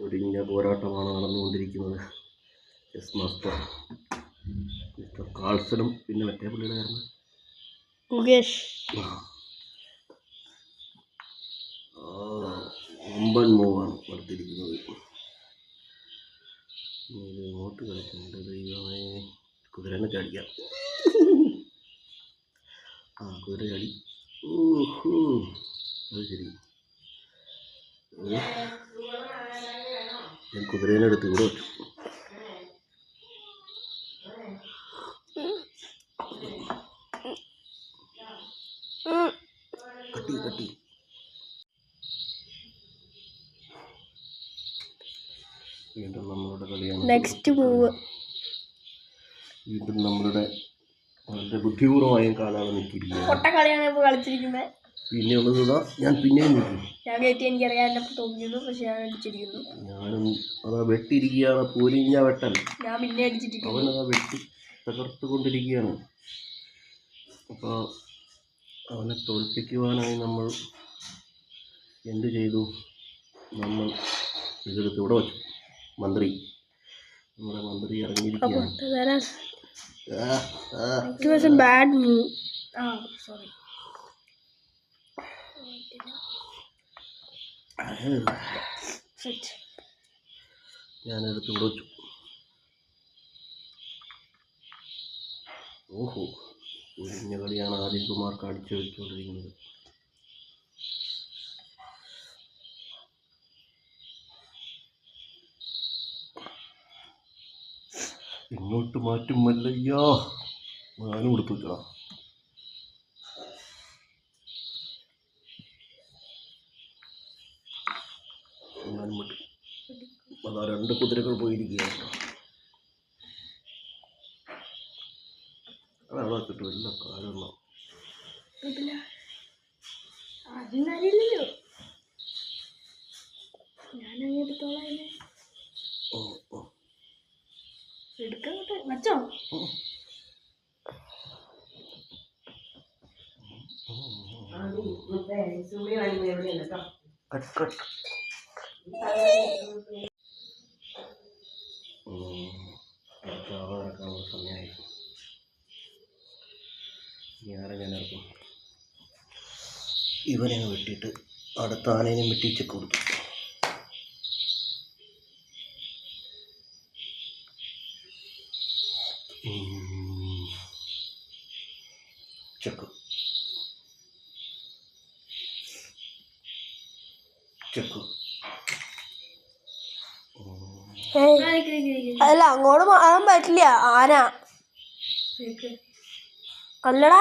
ഒരിഞ്ഞ പോരാട്ടമാണ് നടന്നുകൊണ്ടിരിക്കുന്നത്. S master mister കാൾസനും പിന്നെ മറ്റേ പുള്ളിയുടെ കാരണം മുകേഷ്. ഒമ്പൻ മൂവാണ് നടത്തിയിരിക്കുന്നത് ഇനി ഇത് ഇങ്ങോട്ട് കളിക്കുന്നുണ്ട്. ദൈവമേ കുതിരനെ ചാടിക്കാം. ആ കുതിര ചാടി. ഊഹൂ. അത് ശരി. ഞാൻ കുതിരേനെ എടുത്ത് ഇവിടെ വെച്ചു ഉം. കട്ടി കട്ടി. വീണ്ടും നമ്മളുടെ കളിയാണ് നെക്സ്റ്റ് മൂവ് വീണ്ടും നമ്മളുടെ വളരെ ബുദ്ധിപൂർവമായും കാണാതെ പൊട്ട കളിയാണ് ഇപ്പോൾ കളിച്ചിരിക്കുന്നത്. പിന്നെ ഉള്ളത് ഞാൻ പിന്നെയും നിൽക്കും ഞാൻ കയറ്റി എനിക്കറിയാൻ തോന്നിയിരുന്നു പക്ഷെ ഞാൻ അടിച്ചിരിക്കുന്നു. ഞാനും അതാ വെട്ടിയിരിക്കുകയാണ് പൂരിഞ്ഞ വെട്ടൽ ഞാൻ പിന്നെ അടിച്ചിരിക്കുന്നു അവനതാ വെട്ടി തകർത്തുകൊണ്ടിരിക്കുകയാണ്. അപ്പോൾ അവനെ തോൽപ്പിക്കുവാനായി നമ്മൾ എന്ത് ചെയ്തു? നമ്മൾ ഇതെടുത്ത് ഇവിടെ വച്ചു. മന്ത്രി. നമ്മുടെ മന്ത്രി ഇറങ്ങിയിരിക്കുകയാണ്. ബാഡ് മൂവ് ആ സോറി ഞാനെടുത്ത് ഇവിടെ ഓഹോ ഒരിഞ്ഞ കളിയാണ് ആദിൽ കുമാർ കാണിച്ചു വെച്ചുകൊണ്ടിരിക്കുന്നത്. ഇങ്ങോട്ട് മാറ്റും മല്ലയ്യാ. ഞാനും കൊടുത്തു വെച്ചടാ ഞാനും പറ്റും അതാ രണ്ട് കുതിരകൾ പോയിരിക്കുകയാണ്. അതിനെ. ഓ ഓ. എടുക്കാൻ മച്ചോ? ഓ. കട്ട്. ഇറക്കാനുള്ള സമയമായി ആരെ ഞാൻ ഇറക്കും ഇവനെ വെട്ടിയിട്ട് അടുത്ത ആനേനെ വെട്ടിച്ചൊക്കെ കൊടുത്തു. ചെക്ക് ചെക്ക് അല്ല അങ്ങോട്ട് മാറാൻ പറ്റില്ല. ആന അല്ലടാ.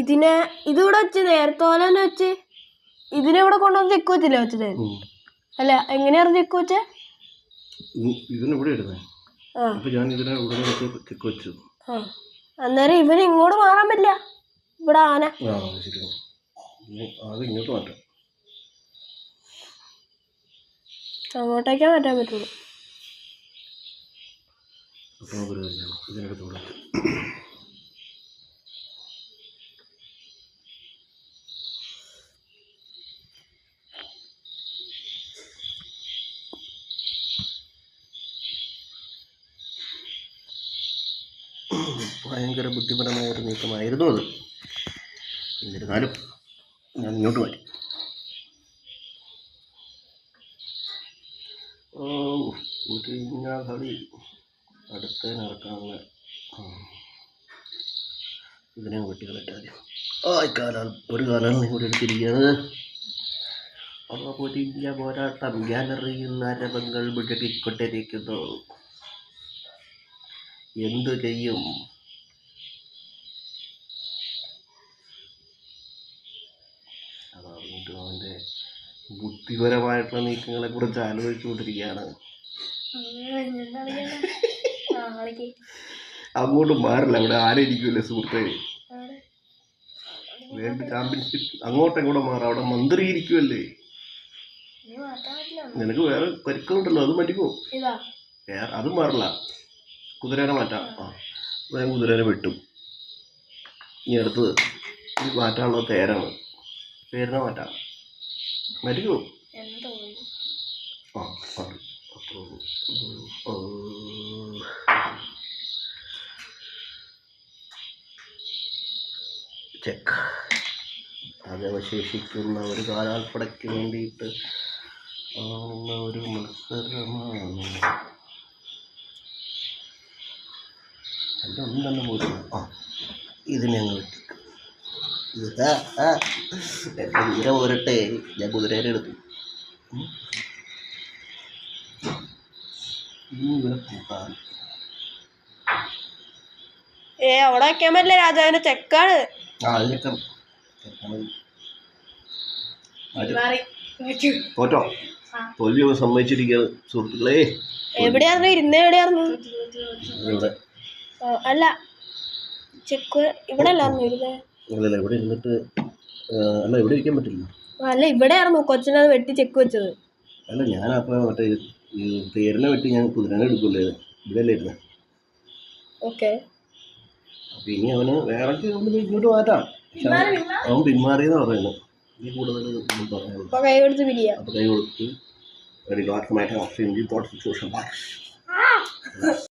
ഇതിനെ ഇതിവിടെ വെച്ച് നേരത്തെ പോലെ തന്നെ വെച്ച്. ഇതിനെ ഇവിടെ കൊണ്ടുവന്ന് ചെക്ക് വെച്ചില്ല വെച്ചത്? അല്ല എങ്ങനെയായിരുന്നു ചെക്ക് വെച്ചേ? ഇടുന്നത് അപ്പൊ ഞാൻ ഇതിനെ ഉടനെ വെച്ച് ചെക്ക് വെച്ചു. ആ. അന്നേരം ഇവന് ഇങ്ങോട്ട് മാറാൻ പറ്റില്ല. ഇവിടെ ആന. അത് ഇങ്ങോട്ട് മാറ്റാം. അങ്ങോട്ടേക്കേ മാറ്റാൻ പറ്റുള്ളൂ. ഭയങ്കര ബുദ്ധിപരമായ ഒരു നീക്കമായിരുന്നു അത്. എന്നിരുന്നാലും ഞാൻ ഇങ്ങോട്ട് മാറ്റി ഉരിഞ്ഞ കളി അടുത്ത നടക്കാനുള്ള ഇതിനെ വെട്ടി കളറ്റാതെ ആ കാലാൽ ഒരു കാലാണ് ഇവിടെ എടുത്തിരിക്കുന്നത് അവ പൊരിഞ്ഞ പോരാട്ടം ഞാനറിയുന്ന അരവങ്ങൾ മുഴകിക്കൊണ്ടിരിക്കുന്നു എന്തു ചെയ്യും? അതാ വീണ്ടും അവന്റെ ബുദ്ധിപരമായിട്ടുള്ള നീക്കങ്ങളെ കുറിച്ച് ആലോചിച്ചുകൊണ്ടിരിക്കുകയാണ്. അങ്ങോട്ട് മാറില്ല അവിടെ ആരായിരിക്കുമല്ലേ സുഹൃത്തെ. വേൾഡ് ചാമ്പ്യൻഷിപ്പ് അങ്ങോട്ട് എങ്ങോട്ട് മാറാം? അവിടെ മന്ത്രി ഇരിക്കുമല്ലേ നിനക്ക് വേറെ പരിക്കുണ്ടല്ലോ അത് മാറ്റിക്കോ വേറെ അത് മാറില്ല. കുതിരേനെ മാറ്റാം. ആ ഞാൻ കുതിരേനെ വെട്ടും. ഇനി അടുത്തത് മാറ്റാനുള്ള പേരാണ്. പേരിനെ മാറ്റാം. മാറ്റിക്കോ ആ ആ ചെക്ക് ആകവശേഷിക്കുന്ന ഒരു കാലാൽപ്പടയ്ക്ക് വേണ്ടിയിട്ട് ഒരു മത്സരമാണ്. എന്റെ ഒന്നും തന്നെ പോലും. ആ ഇത് ഞങ്ങൾ എത്തിക്കും ഇത് ആ എന്റെ കുതിര പോരട്ടെ ഞാൻ കുതിരേനെ എടുത്തു. ഏ അവിടെ വെക്കാൻ പറ്റില്ല രാജാവിന്റെ ചെക്കാണ് തോറ്റോ? തോൽവി ഒക്കെ സമ്മതിച്ചിരിക്കുകയാണ് സുഹൃത്തുക്കളെ. എവിടെയായിരുന്നു ഇരുന്ന് എവിടെയായിരുന്നു ഇവിടെ. അല്ല. ചെക്ക് ഇവിടെ അല്ലായിരുന്നു ഇരുന്നേ. അല്ലല്ല ഇവിടെ ഇരുന്നിട്ട് അല്ല ഇവിടെ ഇരിക്കാൻ പറ്റില്ല. അല്ല അല്ല ഇവിടെയായിരുന്നു കൊച്ചിനത് വെട്ടി ചെക്ക് വെച്ചത്. അല്ല ഞാനപ്പോ മറ്റേ ഈ- വിട്ട് ഞാൻ കുതിരനെ എടുക്കില്ലേ ഇവിടെ അല്ലേ ഇരുന്നത് ഓക്കെ. അപ്പം ഇനി അവന് വേറെ ഇങ്ങോട്ട് മാറ്റാം പക്ഷെ അവൻ- പിന്മാറിയെന്ന് പറയുന്നത് ഈ കൂടുതൽ കൈ കൊടുത്ത് ഒരു അപ്പോൾ കൈ കൊടുത്ത് വെരി ഗോഡ് മാറ്റം ഓഫ് ഇൻ സിറ്റുവേഷൻ